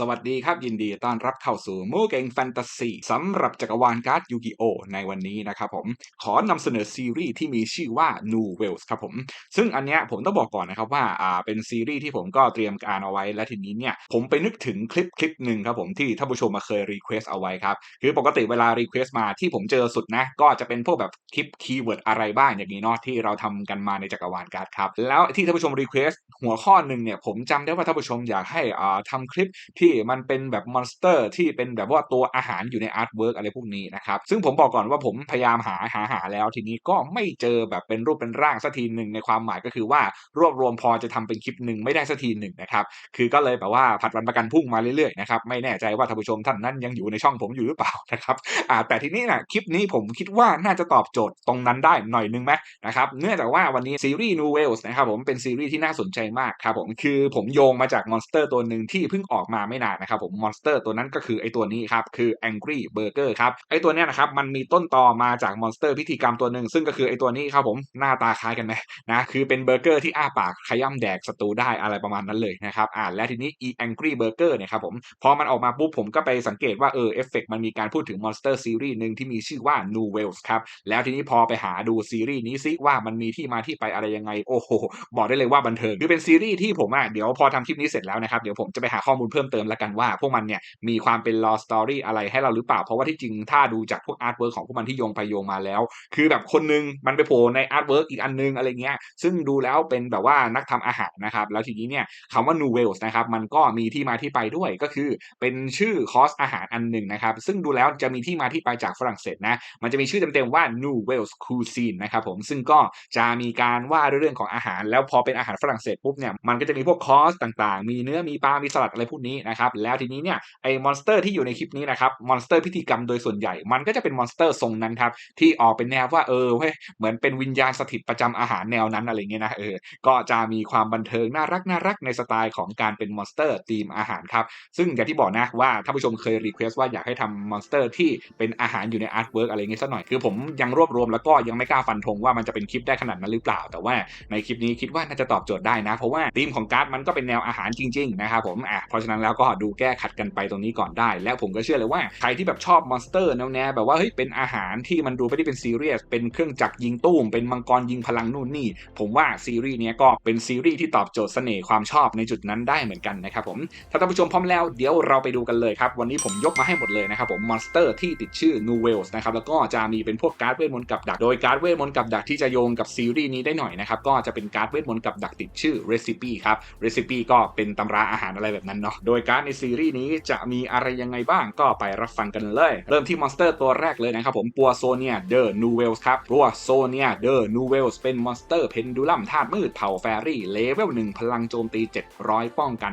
สวัสดีครับ ยินดีต้อนรับเข้าสู่มูเกงแฟนตาซีสำหรับจักรวาลการ์ดยูกิโอในวันนี้นะครับผม ขอนำเสนอซีรีส์ที่มีชื่อว่า New Wells ครับผม ซึ่งอันเนี้ยผมต้องบอกก่อนนะครับว่าอ่าเป็นซีรีส์ที่ผมก็เตรียมการเอาไว้และทีนี้เนี่ยผมไปนึกถึงคลิปคลิปหนึ่งครับผมที่ท่านผู้ชมมาเคยรีเควสเอาไว้ครับ คือปกติเวลารีเควสมาที่ผมเจอสุดนะ ก็จะเป็นพวกแบบคลิปคีย์เวิร์ดอะไรบ้างอย่างนี้เนาะที่เราทำกันมาในจักรวาลการ์ดครับแล้วที่ท่านผู้ชมรีเควสหัวข้อหนึ่งเนี่ยผมจำได้ว่าท่านผู้ชมอยากให้อ่าทำคลิปที่มันเป็นแบบมอนสเตอร์ที่เป็นแบบว่าตัวอาหารอยู่ในอาร์ตเวิร์กอะไรพวกนี้นะครับ ซึ่งผมบอกก่อนว่าผมพยายามหาหาหาแล้วทีนี้ก็ไม่เจอแบบเป็นรูปเป็นร่างสักทีหนึ่งในความหมายก็คือว่ารวบรวมพอจะทำเป็นคลิปหนึ่งไม่ได้สักทีหนึ่งนะครับคือก็เลยแบบว่าผัดวันประกันพรุ่งมาเรื่อยๆนะครับไม่แน่ใจว่าท่านผู้ชมท่านนั้นยังอยู่ในช่องผมอยู่หรือเปล่านะครับอ่าแต่ทีนี้นะคลิปนี้ผมคิดว่าน่าจะตอบโจทย์ตรงนั้นได้หน่อยนึงไหมนะครับเนื่องจากว่าวันนี้ซีรีส์ New Wales นะครับผมเป็นซีรีส์ที่น่าสนใจมากครับผมคือผมโยงมาจากมอนสเตอร์ตัวหนึ่งที่เพิ่งออกมาไม่นานนะครับผมมอนสเตอร์ตัวนั้นก็คือไอตัวนี้ครับคือ Angry Burger ครับไอตัวเนี้ยนะครับมันมีต้นตอมาจากมอนสเตอร์พิธีกรรมตัวหนึ่งซึ่งก็คือไอตัวนี้ครับผมหน้าตาคล้ายกันไหมนะคือเป็นเบอร์เกอร์ที่อ้าปากขย้ำแดกศัตรูได้อะไรประมาณนั้นเลยนะครับอ่าและทีนี้ e Angry Burger เนี่ยครับผมพอมันออกมาปุ๊บผมก็ไปสังเกตว่าเออเอฟเฟกมันมีการพูดถึงมอนสเตอร์ซีรีส์หนึ่งที่มีชื่อว่า New Wales ครับแล้วทีนี้พอไปหาดูซีรีส์นี้ซิว่ามันมีที่มาที่ไปอะไรยังไงโอ้โหบอกได้เลยว่าบันเทิงคือเป็นซีรีส์ที่ผมอะเดี๋ยวพอทำคลิปนี้เสร็จแล้วนะครับเดี๋ยวผมจะไปหาข้อมูลเพิ่มเติมแล้วกันว่าพวกมันเนี่ยมีความเป็น law story อะไรให้เราหรือเปล่า เพราะว่าที่จริงถ้าดูจากพวกอาร์ตเวิร์กของพวกมันที่โยงไปโยงมาแล้ว คือแบบคนนึงมันไปโผล่ในอาร์ตเวิร์กอีกอันนึงอะไรเงี้ยซึ่งดูแล้วเป็นแบบว่านักทำอาหารนะครับ แล้วทีนี้เนี่ยคำว่า New Wales นะครับมันก็มีที่มาที่ไปด้วยก็คือเป็นชื่อคอสอาหารอันหนึ่งนะครับ ซึ่งดูแล้วจะมีที่มาที่ไปจากฝรั่งเศสนะ มันจะมีชื่อเต็มๆว่า New Wales Cuisine นะครับผมซึ่งก็จะมีการว่าดเรื่องของอาหาร แล้วพอเป็นอาหารฝรั่งเศสปุ๊บเนี่ยมันก็จะมีพวกคอสต่างๆ มีเนื้อมีปลามีสลัดอะไรพวกนี้นะครับแล้วทีนี้เนี่ยไอ้มอนสเตอร์ที่อยู่ในคลิปนี้นะครับมอนสเตอร์พิธีกรรมโดยส่วนใหญ่ มันก็จะเป็นมอนสเตอร์ทรงนั้นครับที่ออกเป็นแนวว่าเออเว้ยเหมือนเป็นวิญญาณสถิตประจำอาหารแนวนั้นอะไรเงี้ยนะเออก็จะมีความบันเทิงน่ารักน่ารักในสไตล์ของการเป็นมอนสเตอร์ธีมอาหารครับซึ่งอย่างที่บอกนะว่าถ้าผู้ชมเคยรีเควสว่าอยากให้ทำมอนสเตอร์ที่เป็นอาหารอยู่ในอาร์ตเวิร์กอะไรเงี้ยสักหน่อยคือผมยังรวบรวมแล้วก็ยังไม่กล้าฟันธงว่ามันจะเป็นคลิปได้ขนาดนั้นหรือเปล่า แต่ว่าในคลิปนี้คิดว่าน่าจะตอบโจทย์ได้นะ เพราะว่าธีมของการ์ดมันก็เป็นแนวอาหารจริงๆนะครับผมอะเพราะฉะนั้นแล้วกก็ดูแก้ขัดกันไปตรงนี้ก่อนได้ และผมก็เชื่อเลยว่าใครที่แบบชอบมอนสเตอร์แนวๆแบบว่าเฮ้ยเป็นอาหารที่มันดูไม่ได้เป็นซีเรียสเป็นเครื่องจักรยิงตู้มเป็นมังกรยิงพลังนู่นนี่ ผมว่าซีรีส์นี้ก็เป็นซีรีส์ที่ตอบโจทย์เสน่ห์ความชอบในจุดนั้นได้เหมือนกันนะครับผมถ้าท่านผู้ชมพร้อมแล้วเดี๋ยวเราไปดูกันเลยครับ วันนี้ผมยกมาให้หมดเลยนะครับผมมอนสเตอร์ที่ติดชื่อ New Wales นะครับแล้วก็จะมีเป็นพวกการ์ดเวทมนต์กับดัก โดยการ์ดเวทมนต์กับดักที่จะโยงกับซีรีส์นี้ได้หน่อยนะครับก็จะเป็นการ์ดเวทมนต์กับดักติดชื่อ Recipe ครับ Recipe ก็เป็นตำราอาหารอะไรแบบนั้นเนาะโดยการ์ดในซีรีส์นี้จะมีอะไรยังไงบ้างก็ไปรับฟังกันเลย เริ่มที่มอนสเตอร์ตัวแรกเลยนะครับผมปัวโซเนียเดอร์นูเวลส์ครับปัวโซเนียเดอร์นูเวลส์เป็นมอนสเตอร์เพนดูลัมธาตุมืดเผ่าแฟรี่เลเวล1พลังโจมตี 700 ป้องกัน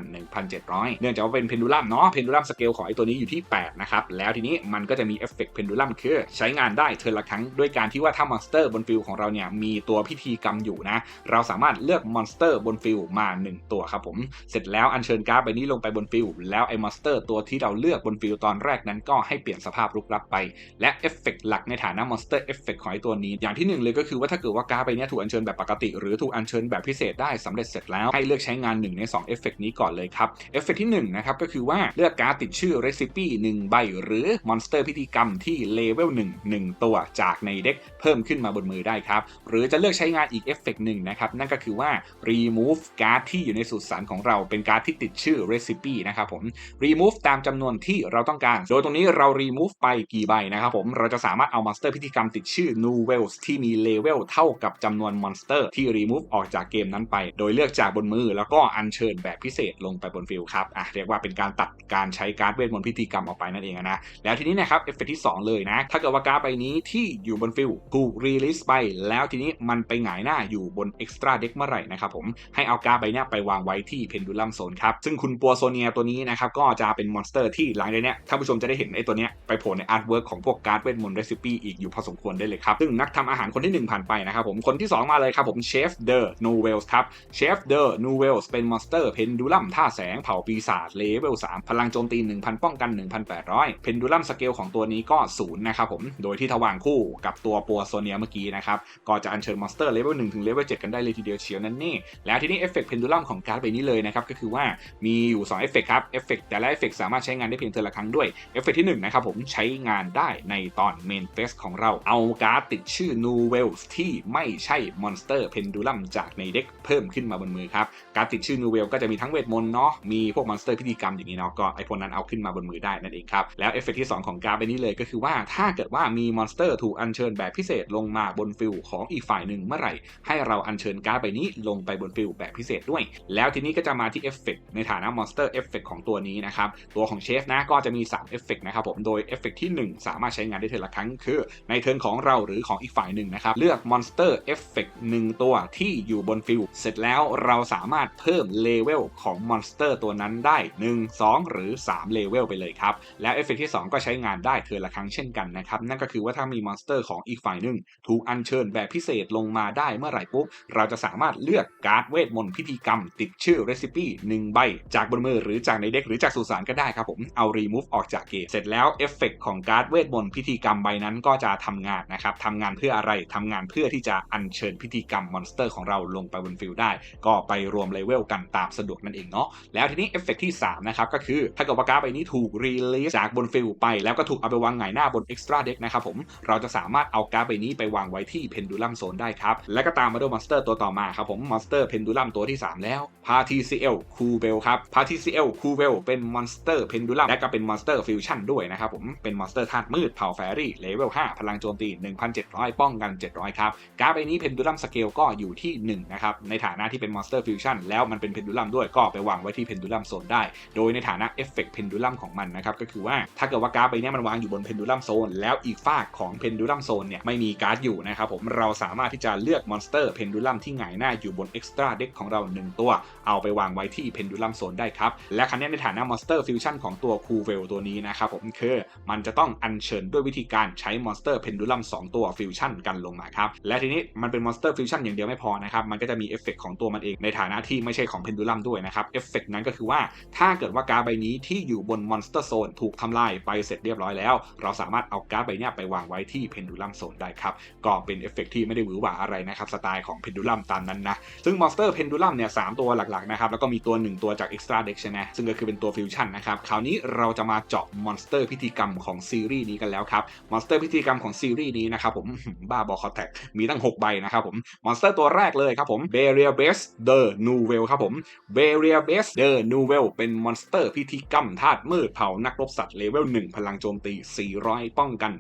1,700 เนื่องจากว่าเป็นเพนดูลัมเนาะเพนดูลัมสเกลของไอตัวนี้อยู่ที่ 8 นะครับ แล้วทีนี้มันก็จะมีเอฟเฟกต์เพนดูลัมคือ ใช้งานได้เทิร์นละครั้งด้วยการที่ว่าถ้ามอนสเตอร์บนฟิลของเราเนี่ยมีตัวพิธีกรรมอยู่นะ เราสามารถเลือกมอนสเตอร์บนฟิลมา 1 ตัวครับผมเสร็จแล้วอัญเชิญการ์ดใบนี้ลงไปบนฟิลแล้วไอ้มอนสเตอร์ตัวที่เราเลือกบนฟิลตอนแรกนั้นก็ให้เปลี่ยนสภาพรุกรับไป และเอฟเฟกต์หลักในฐานะมอนสเตอร์เอฟเฟกต์ของไอตัวนี้ อย่างที่หนึ่งเลยก็คือว่าถ้าเกิดว่าการ์ดใบนี้ถูกอัญเชิญแบบปกติ หรือถูกอัญเชิญแบบพิเศษได้สำเร็จเสร็จแล้วให้เลือกใช้งาน1ใน2เอฟเฟกต์นี้ก่อนเลยครับเอฟเฟกต์ที่1นะครับก็คือว่าเลือกการ์ดติดชื่อ Recipe 1ใบหรือมอนสเตอร์พิธีกรรมที่เลเวล1 1 ตัวจากในเด็กเพิ่มขึ้นมาบนมือได้ครับหรือจะเลือกใช้งานอีกเอฟเฟกหนึ่งนะครับนั่นก็คือว่า remove การ์ดที่อยู่ในสุสานของเราเป็นการ์ดที่ติดชื่อ Recipe นะครับผม remove ตามจำนวนที่เราต้องการ โดยตรงนี้เรา remove ไปกี่ใบนะครับผม เราจะสามารถเอามอนสเตอร์พิธีกรรมติดชื่อ New Wells ที่มีเลเวลเท่ากับจำนวนมอนสเตอร์ที่ remove ออกจากเกมนั้นไป โดยเลือกจากบนมือแล้วก็อัญเชิญแบบพิเศษลงไปบนฟิลครับ อะเรียกว่าเป็นการตัดการใช้การ์ดเวทมนต์พิธีกรรมออกไปนั่นเองนะ แล้วทีนี้นะครับเอฟเฟกที่ 2 เลยนะ ถ้าเกิดว่าการ์ดใบนี้ที่อยู่บนฟิลถูกรีลิสไป แล้วทีนี้มันไปหงายหน้าอยู่บนเอ็กซ์ตร้าเด็กเมื่อไหร่นะครับผมให้เอาการ์ดใบนี้ไปวางไว้ที่เพนดูลัมโซนครับซึ่งคุณปัวโซเนียตวนี้นะครับก็จะเป็นมอนสเตอร์ที่หลังจากนี้ท่านผู้ชมจะได้เห็นไอ้ตัวเนี้ยไปโผล่ในอาร์ตเวิร์กของพวกการ์ดเวทมนต์เรซิปี้อีกอยู่พอสมควรได้เลยครับ ซึ่งนักทำอาหารคนที่ 1 ผ่านไปนะครับผมคนที่ 2 มาเลยครับผมเชฟเดอร์นูเวลส์ครับเชฟเดอร์นูเวลส์เป็นมอนสเตอร์เพนดูลัมท่าแสงเผ่าปีศาจเลเวล3พลังโจมตี 1,000 ป้องกัน 1,800 เพนดูลัมสเกลของตัวนี้ก็0นะครับผมโดยที่ทวางคู่กับตัวปัวโซเนียเมื่อกี้นะครับก็จะอัญเชิญมอนสเตอร์เลเวล1ถึงเลเวล7กันได้เลยทีเดียวเชียวนั่นนี่แล้วทีนี้เอฟเฟกต์เพนดูลัมของการ์ดใบนี้เลยนะครับก็คือว่ามีอยู่2เอฟเฟกนะครับเอฟเฟกแต่ละเอฟเฟกสามารถใช้งานได้เพียงเทอละครั้งด้วยเอฟเฟกที่1นะครับผมใช้งานได้ในตอนเมนเฟสของเราเอาการ์ดติดชื่อ New w e l l ที่ไม่ใช่มอนสเตอร์เพนดูลัมจากในเด็กเพิ่มขึ้นมาบนมือครับการ์ดติดชื่อ New w e l l ก็จะมีทั้งเวทมนต์เนาะมีพวกมอนสเตอร์พิธีกรรมอย่างนี้เนาะก็ไอพวกนั้นเอาขึ้นมาบนมือได้นั่นเองครับแล้วเอฟเฟกที่ 2 ของการ์ดใบนี้เลยก็คือว่าถ้าเกิดว่ามีมอนสเตอร์ถูกอัญเชิญแบบพิเศษลงมาบนฟิลของอีกฝ่ายหนึ่งเมื่อไหร่ ให้เราอัญเชิญการ์ดใบนี้ลงไปบนฟิลแบบพิเศษด้วย แล้วทีนี้ก็จะมาที่เอฟเฟกในฐานะมอนสเตอร์เอฟเฟกของตัวนี้นะครับ ตัวของเชฟนะก็จะมี3เอฟเฟกนะครับผม โดยเอฟเฟกที่ 1 สามารถใช้งานได้เทอละครั้ง คือ ในเทิร์นของเราหรือของอีกฝ่ายหนึ่งนะครับ เลือกมอนสเตอร์เอฟเฟกหนึ่งตัวที่อยู่บนฟิลเสร็จแล้วเราสามารถเพิ่มเลเวลของมอนสเตอร์ตัวนั้นได้ 1 2 หรือ3เลเวลไปเลยครับ แล้วเอฟเฟกที่ 2 ก็ใช้งานได้เทอละครั้งเช่นกันนะครับ นั่นก็คือว่าถ้ามีมอนสเตอร์ของอีกฝ่ายหนึ่งถูกอัญเชิญแบบพิเศษลงมาได้เมื่อไหร่ปุ๊บเราจะสามารถเลือกการ์ดเวทมนต์พิธีกรรม ติดชื่อเรซิปีหนึ่งใบจากบนมือหรือจากในเด็กหรือจากสุสานก็ได้ครับผมเอารีมูฟออกจากเกมเสร็จแล้วเอฟเฟกของการ์ดเวทมนต์พิธีกรรมใบนั้นก็จะทำงานนะครับทำงานเพื่ออะไรทำงานเพื่อที่จะอัญเชิญพิธีกรรมมอนสเตอร์ของเราลงไปบนฟิลได้ ก็ไปรวมเลเวลกันตามสะดวกนั่นเองเนาะแล้วทีนี้เอฟเฟกที่3นะครับก็คือถ้าเกิดว่าการ์ดใบนี้ถูกรีลีสจากบนฟิลไป แล้วก็ถูกเอาไปวางหงายหน้าบนเอ็กซ์ตร้าเด็กนะครับผมเราจะสามารถเอาการ์ดใบนี้ไปวางไว้ที่เพนดูลัมโซนได้ครับและก็ตามมาด้วยมอนสเตอร์ตัวต่อมาครับผมมอนสเตอร์เพนดูลัมตัวที่ 3 แล้วพาทีซีเอลคูเบลครับพาทีซีเอลคูเบลเป็นมอนสเตอร์เพนดูลัมและก็เป็นมอนสเตอร์ฟิวชั่นด้วยนะครับผมเป็นมอนสเตอร์ธาตุมืดเผ่าแฟรี่เลเวล5พลังโจมตี 1,700 ป้องกัน 700 ครับการ์ดใบนี้เพนดูลัมสเกลก็อยู่ที่1นะครับในฐานะที่เป็นมอนสเตอร์ฟิวชั่นแล้วมันเป็นเพนดูลัมด้วยก็ไปวางไว้ที่เพนดูลัมโซนได้ โดยในฐานะเอฟเฟกต์เพนดูลัมของมันนะครับก็คือว่าถ้าเกิดว่าการ์ดใบนี้มันวางอยู่บนเพนดูลัมโซนแล้วอีกฝากของเพนดูลัมโซนเนี่ยไม่มีการ์ดอยู่นะครับผมเราสามารถที่จะเลือกมอนสเตอร์เพนดูลัมที่หงายหน้าอยู่บนเอ็กซ์ตร้าเด็กของเรา1ตัว เอาไปวางไว้ที่เพนดูลัมโซนได้ครับและคันนี้ในฐานะมอนสเตอร์ฟิวชั่นของตัวคูเวลตัวนี้นะครับผมคือมันจะต้องอัญเชิญด้วยวิธีการใช้มอนสเตอร์เพนดูลัม2ตัวฟิวชั่นกันลงมาครับและทีนี้มันเป็นมอนสเตอร์ฟิวชั่นอย่างเดียวไม่พอนะครับมันก็จะมีเอฟเฟกของตัวมันเองในฐานะที่ไม่ใช่ของเพนดูลัมด้วยนะครับเอฟเฟกนั้นก็คือว่าถ้าเกิดว่าการ์ดใบนี้ที่อยู่บนมอนสเตอร์โซนถูกทำลายไปเสร็จเรียบร้อยแล้ว เราสามารถเอาการ์ดใบนี้ไปวางไว้ที่เพนดูลัมโซนได้ครับก็เป็นเอฟเฟกที่ไม่ได้หวือหวาอะไรนะครับสไตล์ของเพนดูลัมตามนั้นนะซึ่งมอนสเตอร์เพนดูลัมเนี่ยสตัวหลักๆนะครับแล้วก็มีตัว 1 ตัวจากเอ็กซ์ตร้าเด็กใช่ไหมซึ่งก็คือเป็นตัวฟิวชั่นนะครับ คราวนี้เราจะมาเจาะมอนสเตอร์พิธีกรรมของซีรีส์นี้กันแล้วครับ มอนสเตอร์พิธีกรรมของซีรีส์นี้นะครับผม บ้าบอคอแทกมีตั้ง 6 ใบนะครับผม มอนสเตอร์ตัวแรกเลยครับผมเบเรียเบสเดอร์นูเวลครับผมเบเรียเบสเดอร์นูเวลเป็นมอนสเตอร์พิธีกรรมธาตุมืดเผานักรบสัตว์เลเวล1พลังโจมตี 400 ป้องกัน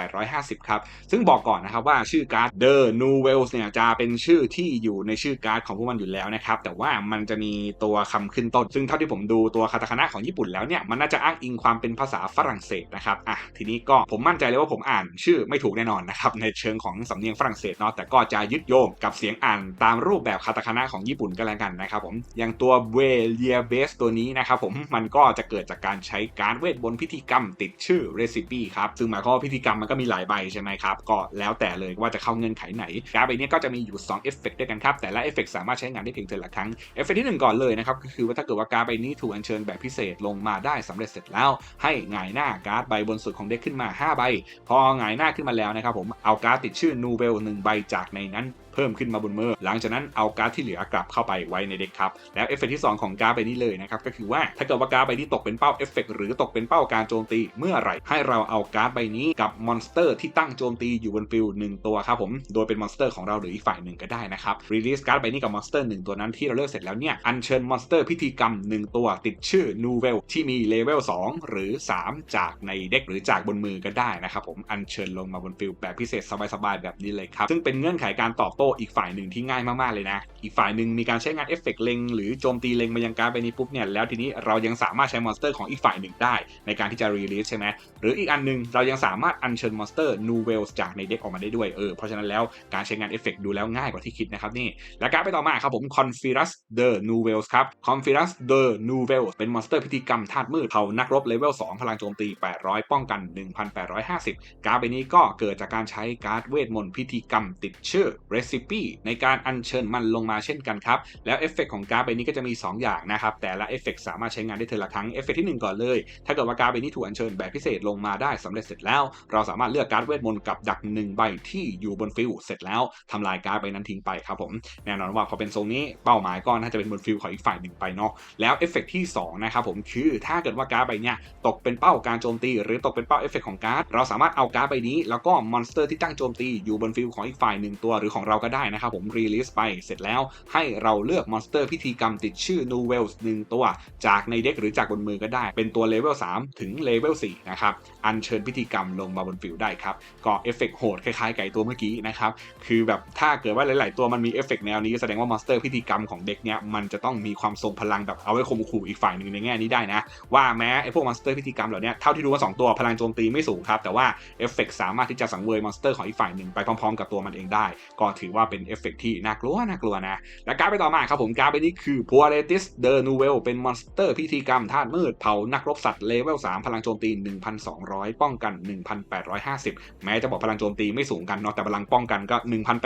1,850 ครับ ซึ่งบอกก่อนนะครับว่าชื่อการ์ดเดอร์นูเวลเนี่ยจะเป็นชื่อที่อยู่ในชื่อการ์ดของพวกมันอยู่แล้วนะครับแต่ว่ามันจะมีตัวคำขึ้นต้น ซึ่งเท่าที่ผมดูตัวคาตาคานะของญี่ปุ่นแล้วเนี่ยมันน่าจะอ้างอิงความเป็นภาษาฝรั่งเศสนะครับอะทีนี้ก็ผมมั่นใจเลยว่าผมอ่านชื่อไม่ถูกแน่นอนนะครับในเชิงของสำเนียงฝรั่งเศสเนาะแต่ก็จะยึดโยงกับเสียงอ่านตามรูปแบบคาตาคานะของญี่ปุ่นก็แล้วกันนะครับผมอย่างตัวเวเลียเบสตัวนี้นะครับผมมันก็จะเกิดจากการใช้การเวทบนพิธีกรรมติดชื่อเรซิปี้ครับซึ่งหมายความว่าพิธีกรรมมันก็มีหลายใบใช่ไหมครับก็แล้วแต่เลยว่าจะเข้าเงื่อนไขไหนการ์ดใบนี้ก็จะมีอยู่2เอฟเฟกต์ด้วยกันครับแต่ละเอฟเฟกต์สามารถใช้งานได้เพียงเทละครั้งเอฟเฟกต์ที่ 1 ก่อนเลยนะครับก็คือว่าถ้าเกิดว่าการ์ดใบนี้ถูกอัญเชิญแบบพิเศษลงมาได้สำเร็จเสร็จแล้ว ให้หงายหน้าการ์ดใบบนสุดของเด็กขึ้นมา 5 ใบ พอหงายหน้าขึ้นมาแล้วนะครับผมเอาการ์ดติดชื่อนูเวลหนึ่งใบจากในนั้นเพิ่มขึ้นมาบนมือหลังจากนั้นเอาการ์ดที่เหลือกลับเข้าไปไว้ในเด็กครับ แล้วเอฟเฟกที่ 2 ของการ์ดใบนี้เลยนะครับ ก็คือว่าถ้าเกิดว่าการ์ดใบนี้ตกเป็นเป้าเอฟเฟกหรือตกเป็นเป้าการโจมตี เมื่อไรให้เราเอาการ์ดใบนี้กับมอนสเตอร์ที่ตั้งโจมตีอยู่บนฟิลหนึ่งตัวครับผม โดยเป็นมอนสเตอร์ของเราหรืออีกฝ่ายหนึ่งก็ได้นะครับรีลีสการ์ดใบนี้กับมอนสเตอร์หนึ่งตัวนั้นที่เราเลือกเสร็จแล้วเนี่ยอัญเชิญมอนสเตอร์พิธีกรรม1ตัวติดชื่อนูเวลที่มีเลเวล2หรือ 3 จากในเด็กหรือจากบนมือก็ได้นะครับผมอัญเชิญลงมาบนฟิลแบบพิเศษสบายๆแบบนี้เลยครับซึ่งเป็นเงื่อนไขการตอบโต้อีกฝ่ายหนึ่งที่ง่ายมากๆเลยนะ อีกฝ่ายหนึ่งมีการใช้งานเอฟเฟกต์เล็งหรือโจมตีเล็งมายังการ์ดใบนี้ปุ๊บเนี่ยแล้วทีนี้เรายังสามารถใช้มอนสเตอร์ของอีกฝ่ายหนึ่งได้ ในการที่จะรีลีสใช่ไหมหรืออีกอันหนึงเรายังสามารถอัญเชิญมอนสเตอร์นูเวลจากในเด็กออกมาได้ด้วยเออเพราะฉะนั้นแล้วการใช้งานเอฟเฟกต์ดูแล้วง่ายกว่าที่คิดนะครับนี่และการไปต่อมาครับผม Conferus the New w e l s ครับ Conferus the New w e l s เป็นมอนสเตอร์พิธีกรรมธาตุมืดเผ่านักรบเลเวล2พลังโจมตี 800 ป้องกัน 1,850 การ์ดใบนี้ก็เกิดจากการใช้การ์ดเวทมนต์พิธีกรรมติดชื่อ Recipe Recipe ในการอัญเชิญมันลงมาเช่นกันครับ แล้วเอฟเฟกของการ์ดใบนี้ก็จะมี 2 อย่างนะครับ แต่ละเอฟเฟกสามารถใช้งานได้เทละครั้งเอฟเฟกที่ 1 ก่อนเลย ถ้าเกิดว่าการ์ดใบนี้ถูกอัญเชิญแบบพิเศษลงมาได้สำเร็จเสร็จแล้ว เราสามารถเลือกการ์ดเวทมนต์กับดักหนึ่งใบที่อยู่บนฟิลเสร็จแล้วทำลายการ์ดใบนั้นทิ้งไปครับผมแน่นอนว่าพอเป็นทรงนี้เป้าหมายก็น่าจะเป็นบนฟิลของอีกฝ่ายหนึ่งไปเนาะแล้วเอฟเฟกที่2นะครับผมคือถ้าเกิดว่าการ์ดใบเนี้ยตกเป็นเป้าการโจมตี หรือตกเป็นเป้าเอฟเฟกของการ์ดเราสามารถเอาการ์ดใบนี้ แล้วก็มอนสเตอร์ที่ตั้งโจมตีอยู่บนฟิลของอีกฝ่ายหนึ่งตัวหรือของเราก็ได้นะครับผมรีลิสไปเสร็จแล้วให้เราเลือกมอนสเตอร์พิธีกรรมติดชื่อ New Wells หนึ่งตัว จากในเด็กหรือจากบนมือก็ได้ เป็นตัวเลเวล3ถึงเลเวล4นะครับ อัญเชิญพิธีกรรมลงมาบนฟิลได้ครับ ก็เอฟเฟกโหดคล้ายๆไก่ตัวเมื่อกี้นะครับ คือแบบถ้าเกิดว่าหลายๆ ตัวมันมีเอฟเฟกแนวนี้แสดงว่ามอนสเตอร์พิธีกรรมของเด็กเนี้ยมันจะต้องมีความทรงพลังแบบเอาไว้ข่มขู่อีกฝ่ายหนึ่งในแง่นี้ได้นะ ว่าแม้ไอ้พวกมอนสเตอร์พิธีกรรมเหล่านี้เท่าที่รู้ว่า2ตัวพลังโจมตีไม่สูงครับแต่ว่าเอฟเฟกสามารถที่จะสังเวยมอนสเตอร์ของอีกฝ่ายหนึ่งไปพร้อมๆ กับตัวมันเองได้ ก็ถืออว่าเป็นเอฟเฟกที่น่ากลัวน่ากลัวนะ และการไปต่อมาครับผมการไปนี้คือ p o r e t i s the n o v e l เป็นมอนสเตอร์พิธีกรรมธาตุมืดเผานักรบสัตว์เลเวล 3 พลังโจมตี 1,200 ป้องกัน 1,850 แม้จะบอกพลังโจมตีไม่สูงกันเนาะแต่พลังป้องกันก็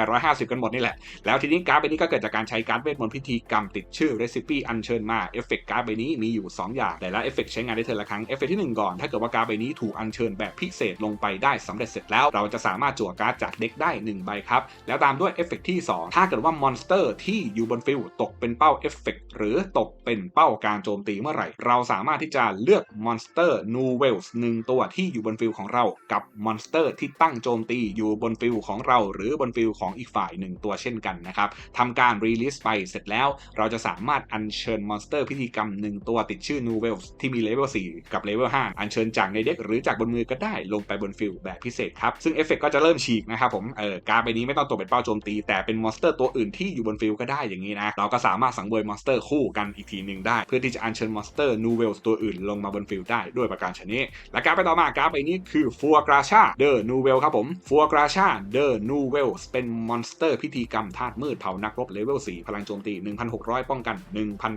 1,850 กันหมดนี่แหละ แล้วทีนี้การ์ดใบนี้ก็เกิดจากการใช้การเวทมนต์พิธีกรรมติดชื่อ Recipe อัญเชิญมาเอฟเฟกการ์ดใบนี้มีอยู่ 2 อย่างแต่ละเอฟเฟกใช้งานได้เทอละครั้งเอฟเฟกที่ 1 ก่อน ถ้าเกิดว่าการ์ดใบนี้ถูกอัญเชิญแบบพิเศษลงไปได้สำเร็จเสร็จแล้ว เราจะสามารถจั่วการ์ดจากเด็กได้ 1 ใบครับ แล้วตามด้วยเอฟเฟกที่ 2 ถ้าเกิดว่ามอนสเตอร์ที่อยู่บนฟิลตกเป็นเป้าเอฟเฟกหรือตกเป็นเป้าการโจมตีเมื่อไหร่ เราสามารถที่จะเลือกมอนสเตอร์นูเวลส์หนึ่งตัวที่อยู่บนฟิลของเรากับมอนสเตอร์ที่ตั้งโจมตีอยู่บนฟิลของเรา หรือบนฟิลของอีกฝ่ายหนึ่งตัวเช่นกันนะครับทำการรีลิสไปเสร็จแล้ว เราจะสามารถอัญเชิญมอนสเตอร์พิธีกรรมหนึ่งตัวติดชื่อนูเวลส์ที่มีเลเวล4กับเลเวล5อัญเชิญจากในเด็กหรือจากบนมือก็ได้ลงไปบนฟิลแบบพิเศษครับซึ่งเอฟเฟกก็จะเริ่มฉีกนะครับผมเออการ์ดใบนี้ไม่ต้องตกเป็นเป้าโจมตี แต่เป็นมอนสเตอร์ตัวอื่นที่อยู่บนฟิลก็ได้อย่างนี้นะ เราก็สามารถสังเวยมอนสเตอร์คู่กันอีกทีหนึ่งได้ เพื่อที่จะอัญเชิญมอนสเตอร์นูเวลส์ตัวอื่นลงมาบนฟิลได้ด้วยประการชนิดและการไปต่อมาการ์ดใบนี้คือฟัวกราชาเดอร์นูเวลครับผมฟัวกราชาเดอร์นูเวลเป็นมอนสเตอร์พิธีกรรมธาตุมืดเผานักรบเลเวล4พลังโจมตี 1,600 ป้องกัน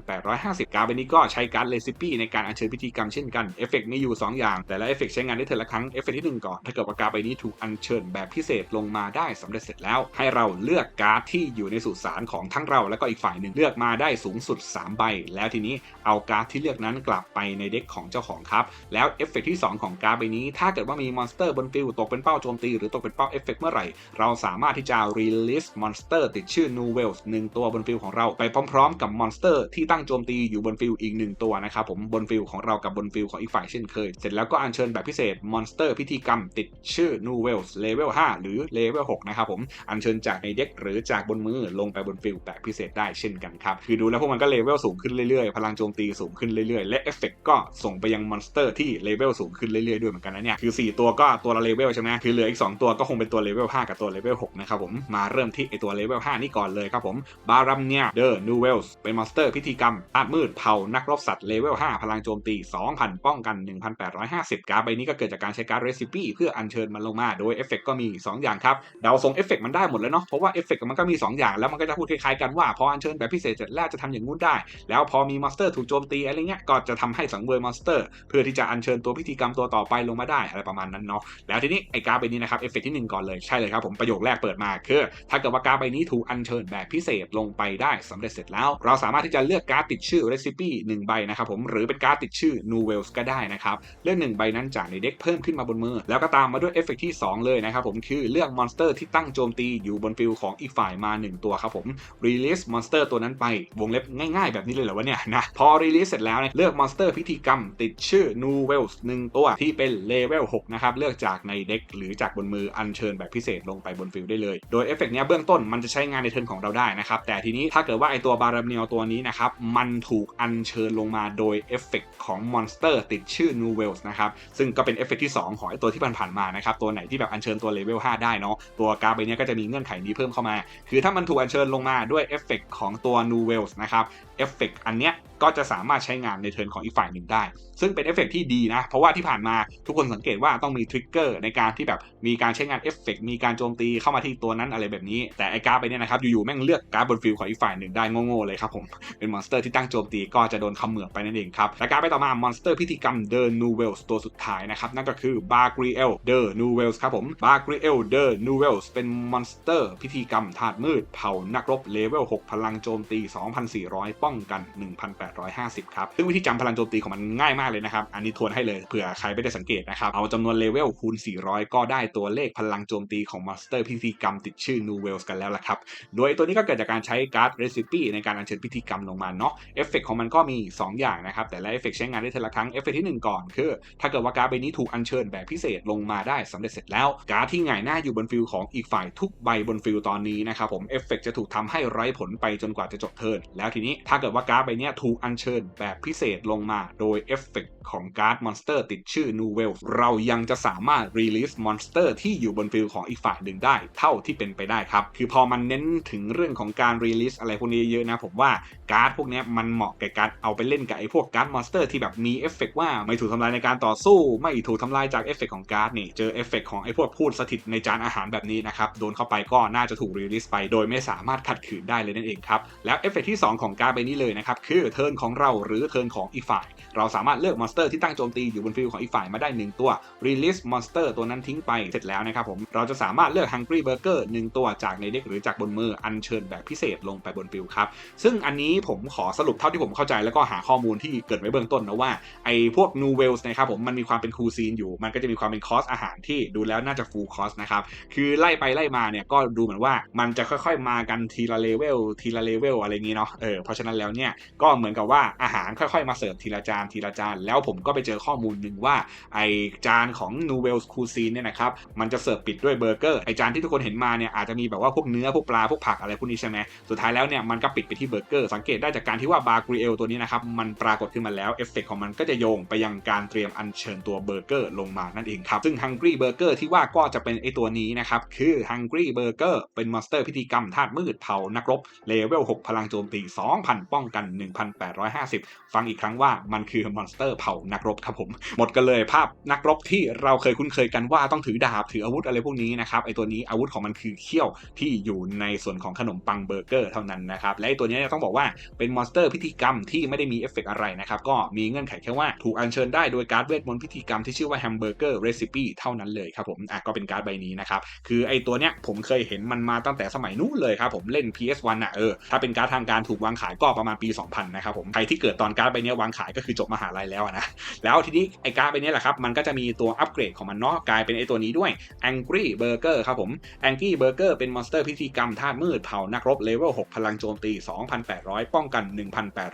1,850 การ์ดใบนี้ก็ใช้การ์ดเลซิปี้ในการอัญเชิญพิธีกรรมเช่นกันเอฟเฟกมีอยู่ 2 อย่าง แต่ละเอฟเฟกใช้งานได้เทอละครั้งเอฟเฟกที่ 1 ก่อน ถ้าเกิดว่าการ์ใบนี้ถูกอัญเชิญแบบพิเศษลงมาได้สำเร็จเสร็จแล้ว ให้เราเลือกการ์ดที่อยู่ในสุสานของทั้งเราและก็อีกฝ่ายหนึ่งเลือกมาได้สูงสุด 3 ใบ แล้วทีนี้เอาการ์ดที่เลือกนั้นกลับไปในเด็กของเจ้าของครับ แล้วเอฟเฟกที่ 2 ของการ์ดใบนี้ ถ้าเกิดว่ามีมอนสเตอร์บนฟิลตกเป็นเป้าโจมตี หรือตกเป็นเป้าเอฟเฟกเมื่อไหร่ เราสามารถที่จะ release มอนสเตอร์ติดชื่อ New Wells หนึ่งตัวบนฟิลของเราไปพร้อมๆ กับมอนสเตอร์ที่ตั้งโจมตีอยู่บนฟิลอีกหนึ่งตัวนะครับผมบนฟิลของเรากับบนฟิลของอีกฝ่ายเช่นเคย เสร็จแล้วก็อัญเชิญแบบพิเศษมอนสเตอร์พิธีกรรมติดชื่อ New Wells Level 5หรือ Level 6นะครับผมอัญเชิญจากในเด็กหรือจากบนมือลงไปบนฟิลแบบพิเศษได้เช่นกันครับ คือดูแล้วพวกมันก็เลเวลสูงขึ้นเรื่อยๆ พลังโจมตีสูงขึ้นเรื่อยๆ และเอฟเฟกก็ส่งไปยังมอนสเตอร์ที่เลเวลสูงขึ้นเรื่อยๆ ด้วยเหมือนกันนะเนี่ย คือ 4 ตัวก็ตัวละเลเวลใช่ไหมคือเหลืออีก 2 ตัวก็คงเป็นตัวเลเวล5กับตัวเลเวล6นะครับผม มาเริ่มที่ไอตัวเลเวล5นี่ก่อนเลยครับผมบารัมเนียเดอร์นูเวลส์เป็นมอนสเตอร์พิธีกรรมอาดมืดเผานักรบสัตว์เลเวล5พลังโจมตี 2,000 ป้องกัน 1,850 การ์ดใบนี้ก็เกิดจากการใช้การ์ดเรซิปี้เพื่ออัญเชิญมันลงมาโดยเอฟเฟกก็มี 2 อย่างครับเดาทรงเอฟเฟกมันได้หมดเลยเนาะเพราะว่าเอฟเฟกต์มันก็มี 2 อย่าง แล้วมันก็จะพูดคล้ายๆกันว่าพออัญเชิญแบบพิเศษเสร็จแล้วจะทำอย่างงู้นได้ แล้วพอมีมอนสเตอร์ถูกโจมตีอะไรเงี้ยก็จะทำให้สังเวยมอนสเตอร์ เพื่อที่จะอัญเชิญตัวพิธีกรรมตัวต่อไปลงมาได้อะไรประมาณนั้นเนาะแล้วทีนี้ไอ้การ์ดใบนี้นะครับเอฟเฟกที่ 1 ก่อนเลยใช่เลยครับผมประโยคแรกเปิดมาคือถ้าเกิดว่าการ์ดใบนี้ถูกอัญเชิญแบบพิเศษลงไปได้สำเร็จเสร็จแล้ว เราสามารถที่จะเลือกการ์ดติดชื่อ Recipe 1ใบนะครับผมหรือเป็นการ์ดติดชื่อ New Wells ก็ได้นะครับเลือก1ใบนั้นจากในเด็กเพิ่มขึ้นมาบนมือแล้วก็ตามมาด้วยเอฟเฟกที่ 2 เลยนะครับผมคือเลือกมอนสเตอร์ที่ตั้งโจมตีอยู่บนฟิลของอีกฝ่ายมา 1 ตัวครับผม release มอนสเตอร์ตัวนั้นไป วงเล็บง่ายๆ แบบนี้เลยเหรอวะเนี่ยนะพอ release เสร็จแล้วเนี่ยเลือกมอนสเตอร์พิธีกรรมติดชื่อ New Wells 1ตัวที่เป็นเลเวล6นะครับเลือกจากในเด็กหรือจากบนมืออัญเชิญแบบพิเศษลงไปบนฟิลได้เลย โดยเอฟเฟกต์เนี้ยเบื้องต้นมันจะใช้งานในเทิร์นของเราได้นะครับแต่ทีนี้ถ้าเกิดว่าไอตัวบารามเนียลตัวนี้นะครับมันถูกอัญเชิญลงมาโดยเอฟเฟกต์ของมอนสเตอร์ติดชื่อ New Wells นะครับซึ่งก็เป็นเอฟเฟกที่ 2 ของไอตัวที่ผ่านๆมานะครับตัวไหนที่แบบอัญเชิญตัวเลเวล5ได้เนาะตัวการ์ดใบเนี้ยก็จะมีเงื่อนไขนี้เพิ่มเข้ามา คือถ้ามันถูกอัญเชิญลงมาด้วยเอฟเฟกของตัว New Wales นะครับเอฟเฟกอันเนี้ยก็จะสามารถใช้งานในเทิร์นของอีกฝ่ายหนึ่งได้ ซึ่งเป็นเอฟเฟกต์ที่ดีนะ เพราะว่าที่ผ่านมาทุกคนสังเกตว่าต้องมีทริกเกอร์ในการที่แบบมีการใช้งานเอฟเฟกต์มีการโจมตีเข้ามาที่ตัวนั้นอะไรแบบนี้ แต่ไอ้การ์ดไปเนี่ยนะครับอยู่ๆแม่งเลือกการ์ดบนฟิลของอีกฝ่ายหนึ่งได้โง่ๆเลยครับผมเป็นมอนสเตอร์ที่ตั้งโจมตีก็จะโดนคำเหมือกไปนั่นเองครับและการ์ดไปต่อมามอนสเตอร์พิธีกรรมเดอร์นูเวลส์ตัวสุดท้ายนะครับนั่นก็คือบา g กรีเอลเดอร์นูเวลส์ครับผมบา g กรีเอลเดอร์นูเวลส์เป็นมอนสเตอร์พิธีกรรมธาตุมืดเผ่านักรบเลเวล6พลังโจมตี 2,400 ป้องกัน 1,850 ครับซึ่งวิธีจำพลังโจมตีของมันง่ายมากเลยนะครับ อันนี้ทวนให้เลยเผื่อใครไม่ได้สังเกตนะครับ เอาจำนวนเลเวลคูณ 400 ก็ได้ตัวเลขพลังโจมตีของมอนสเตอร์พิธีกรรมติดชื่อนูเวลส์กันแล้วล่ะครับ โดยตัวนี้ก็เกิดจากการใช้การ์ดเรซิปีในการอัญเชิญพิธีกรรมลงมาเนาะเอฟเฟกของมันก็มี 2 อย่างนะครับ แต่ละเอฟเฟกใช้งานได้ทีละครั้งเอฟเฟกที่ 1 ก่อนคือ ถ้าเกิดว่าการ์ดใบนี้ถูกอัญเชิญแบบพิเศษลงมาได้สำเร็จเสร็จแล้วการ์ดที่หงายหน้าอยู่บนฟิลของอีกฝ่ายทุกใบบนฟิลตอนนี้นะครับผมเอฟเฟกจะถูกทำให้ไร้ผลไปจนกว่าจะจบเทิร์นแล้วทีนี้ถ้าเกิดว่าการ์ดใบนี้ถูกอัญเชิญแบบพิเศษลงมา โดยเอฟเฟกของการ์ดมอนสเตอร์ติดชื่อ New w e l เรายังจะสามารถรีลิสมอนสเตอร์ที่อยู่บนฟิลของอีกฝ่ายหนึ่งได้ เท่าที่เป็นไปได้ครับ คือพอมันเน้นถึงเรื่องของการรีลิสอะไรพวกนี้เยอะนะ ผมว่าการ์ดพวกนี้มันเหมาะกับการเอาไปเล่นกับไอ้พวกการ์ดมอนสเตอร์ที่แบบมีเอฟเฟกว่าไม่ถูกทำลายในการต่อสู้ ไม่ถูกทำลายจากเอฟเฟกของการ์ดนี่เจอเอฟเฟกของไอ้พวกพูดสถิตในจานอาหารแบบนี้นะครับโดนเข้าไปก็น่าจะถูกรีลิสไป โดยไม่สามารถขัดขืนได้เลยนั่นเองครับแล้วเอฟเฟกที่ 2 ของการ์ดใบนี้เลยนะครับคือเทิร์นของเราหรือเทิร์นของอีกฝ่าย เราสามารถเลือกมอนสเตอร์ที่ตั้งโจมตีอยู่บนฟิลของอีกฝ่ายมาได้ 1 ตัว release monster ตัวนั้นทิ้งไปเสร็จแล้วนะครับผมเราจะสามารถเลือก hungry burger 1 ตัวจากในเด็กหรือจากบนมืออัญเชิญแบบพิเศษลงไปบนฟิลครับซึ่งอันนี้ผมขอสรุปเท่าที่ผมเข้าใจแล้วก็หาข้อมูลที่เกิดไว้เบื้องต้นนะว่าไอ้พวก new wells นะครับผมมันมีความเป็นคูซีนอยู่ มันก็จะมีความเป็นคอสอาหารที่ดูแล้วน่าจะ full cost นะครับคือไล่ไปไล่มาเนี่ยก็ดูเหมือนว่ามันจะค่อยๆ มากันทีละเลเวลทีละเลเวลอะไรงี้เนาะเออเพราะฉะนั้นแล้วเนี่ยก็เหมือนกับว่าอาหารค่อยๆ มาเสิร์ฟทีละจานทีละจานแล้วผมก็ไปเจอข้อมูลหนึ่งว่า ไอจานของ New w e l l s Cuisine เนี่ยนะครับ มันจะเสิร์ฟปิดด้วยเบอร์เกอร์ไอจานที่ทุกคนเห็นมาเนี่ยอาจจะมีแบบว่าพวกเนื้อพวกปลาพวกผักอะไรพวกนี้ใช่ไหมสุดท้ายแล้วเนี่ยมันก็ปิดไปที่เบอร์เกอร์สังเกตได้จากการที่ว่าบาร์กรีเอลตัวนี้นะครับมันปรากฏขึ้นมาแล้วเอฟเฟกของมันก็จะโยงไปยังการเตรียมอัญเชิญตัวเบอร์เกอร์ลงมานั่นเองครับซึ่ง Hungry Burger ที่ว่าก็จะเป็นไอตัวนี้นะครับคือ Hungry Burger เป็นมอนสเตอร์พิธีกรรมธาตุมืดเผานักรบเลเวล 6 พลังโจมตี 2,000 ป้องกัน 1,850 ฟังอีกครั้งว่ามันคือมอนสเตอร์เผ่านักรบครับผม หมดกันเลยภาพนักรบที่เราเคยคุ้นเคยกันว่าต้องถือดาบถืออาวุธอะไรพวกนี้นะครับไอตัวนี้อาวุธของมันคือเขี้ยวที่อยู่ในส่วนของขนมปังเบอร์เกอร์เท่านั้นนะครับและไอตัวนี้ต้องบอกว่าเป็นมอนสเตอร์พิธีกรรมที่ไม่ได้มีเอฟเฟกอะไรนะครับก็มีเงื่อนไขแค่ว่าถูกอัญเชิญได้โดยการ์ดเวทมนต์พิธีกรรมที่ชื่อว่าแฮมเบอร์เกอร์เรซิปี้เท่านั้นเลยครับผมอะก็เป็นการ์ดใบนี้นะครับคือไอตัวเนี้ยผมเคยเห็นมันมาตั้งแต่สมัยนู้นเลยครับผมเล่น PS1 อะเออถ้าเป็นการ์ดทางการถูกวางขายก็ประมาณปี 2000 นะครับผมใครที่เกิดตอนการ์ดใบนี้วางขายก็คือจบมหาลัยแล้วนะ แล้วทีนี้ไอการ์ดใบนี้แหละครับ มันก็จะมีตัวอัปเกรดของมันเนาะกลายเป็นไอตัวนี้ด้วย Angry Burger ครับผม Angry Burger เป็นมอนสเตอร์พิธีกรรมธาตุมืดเผานักรบเลเวล 6 พลังโจมตี 2,800 ป้องกัน